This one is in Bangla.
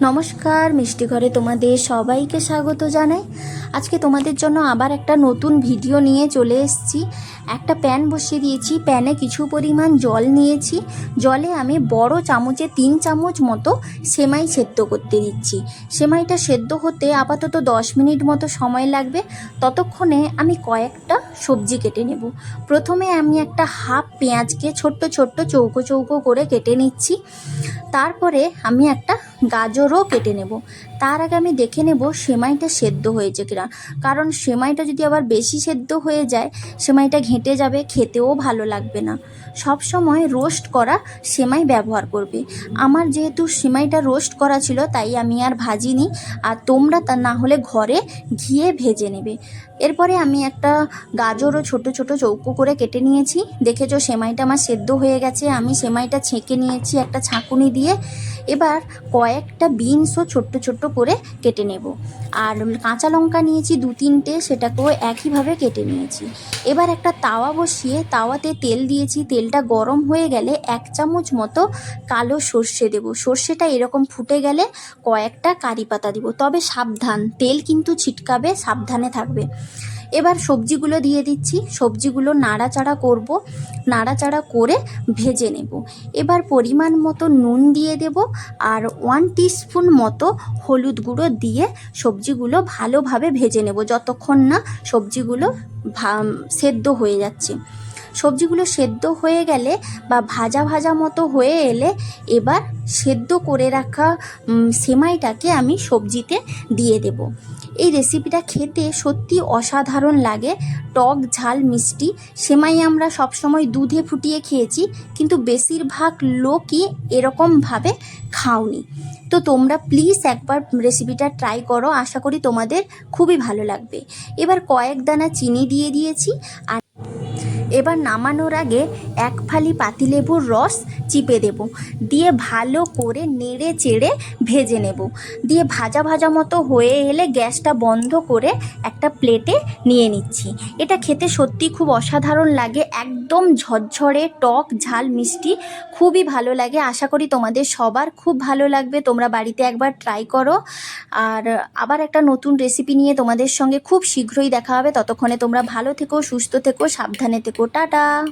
নমস্কার, মিষ্টি ঘরে তোমাদের সবাইকে স্বাগত জানাই। আজকে তোমাদের জন্য আবার একটা নতুন ভিডিও নিয়ে চলে এসেছি। একটা প্যান বসিয়ে দিয়েছি, প্যানে কিছু পরিমাণ জল নিয়েছি, জলে আমি বড় চামচে তিন চামচ মতো সেমাই সেদ্ধ করতে দিচ্ছি। সেমাইটা সেদ্ধ হতে আপাতত দশ মিনিট মতো সময় লাগবে, ততক্ষণে আমি কয়েকটা সবজি কেটে নেব। প্রথমে আমি একটা হাফ পেঁয়াজকে ছোট্ট ছোট্ট চৌকো চৌকো করে কেটে নিচ্ছি, তারপরে আমি একটা গাজরও কেটে নেব। তার আগে আমি দেখে নেব সেমাইটা সেদ্ধ হয়েছে কিনা, কারণ সেমাইটা যদি আবার বেশি সেদ্ধ হয়ে যায়, সেমাইটা ঘেঁটে যাবে, খেতেও ভালো লাগবে না। সব সময় রোস্ট করা সেমাই ব্যবহার করবে। আমার যেহেতু সেমাইটা রোস্ট করা ছিল, তাই আমি আর ভাজিনি। আর তোমরা তা না হলে ঘরে ঘিয়ে ভেজে নেবে। এরপরে আমি একটা গাজরও ছোট ছোট চৌকো করে কেটে নিয়েছি। দেখেছ, সেমাইটা আমার সেদ্ধ হয়ে গেছে। আমি সেমাইটা ছেঁকে নিয়েছি একটা ছাঁকুনি দিয়ে। এবার কয়েকটা বিনসও ছোট্ট ছোট্ট করে কেটে নেব। আর কাঁচা লঙ্কা নিয়েছি দু তিনটে, সেটাকেও একইভাবে কেটে নিয়েছি। এবার একটা তাওয়া বসিয়ে তাওয়াতে তেল দিয়েছি। তেলটা গরম হয়ে গেলে এক চামচ মতো কালো সর্ষে দেব। সর্ষেটা এরকম ফুটে গেলে কয়েকটা কারি পাতা দিব। তবে সাবধান, তেল কিন্তু ছিটকাবে, সাবধানে থাকবে। এবার সবজিগুলো দিয়ে দিচ্ছি। সবজিগুলো নাড়াচাড়া করব। নাড়াচাড়া করে ভেজে নেব। এবার পরিমাণ মতো নুন দিয়ে দেব আর ওয়ান টিস্পুন মতো হলুদ গুঁড়ো দিয়ে সবজিগুলো ভালোভাবে ভেজে নেব। যতক্ষণ না সবজিগুলো সেদ্ধ হয়ে যাচ্ছে। সবজিগুলো সেদ্ধ হয়ে গেলে বা ভাজা ভাজা মতো হয়ে এলে এবার সেদ্ধ করে রাখা সেমাইটাকে আমি সবজিতে দিয়ে দেব। এই রেসিপিটা খেতে সত্যি অসাধারণ লাগে। টক, ঝাল, মিষ্টি, সেমাই আমরা সবসময় দুধে ফুটিয়ে খেয়েছি, কিন্তু বেশিরভাগ লোকই এরকমভাবে খাওনি। তো তোমরা প্লিজ একবার রেসিপিটা ট্রাই করো, আশা করি তোমাদের খুবই ভালো লাগবে। এবার কয়েক দানা চিনি দিয়ে দিয়েছি, আর এবার নামানোর আগে এক ফালি পাতিলেবুর রস চিপে দেব। দিয়ে ভালো করে নেড়ে চেড়ে ভেজে নেব। দিয়ে ভাজা ভাজা মতো হয়ে এলে গ্যাসটা বন্ধ করে একটা প্লেটে নিয়ে নিচ্ছি। এটা খেতে সত্যি খুব অসাধারণ লাগে। একদম ঝরঝরে, টক, ঝাল, মিষ্টি খুবই ভালো লাগে। আশা করি তোমাদের সবার খুব ভালো লাগবে। তোমরা বাড়িতে একবার ট্রাই করো। আর আবার একটা নতুন রেসিপি নিয়ে তোমাদের সঙ্গে খুব শীঘ্রই দেখা হবে। ততক্ষণে তোমরা ভালো থেকো, সুস্থ থেকো, সাবধানে থেকো। 不大的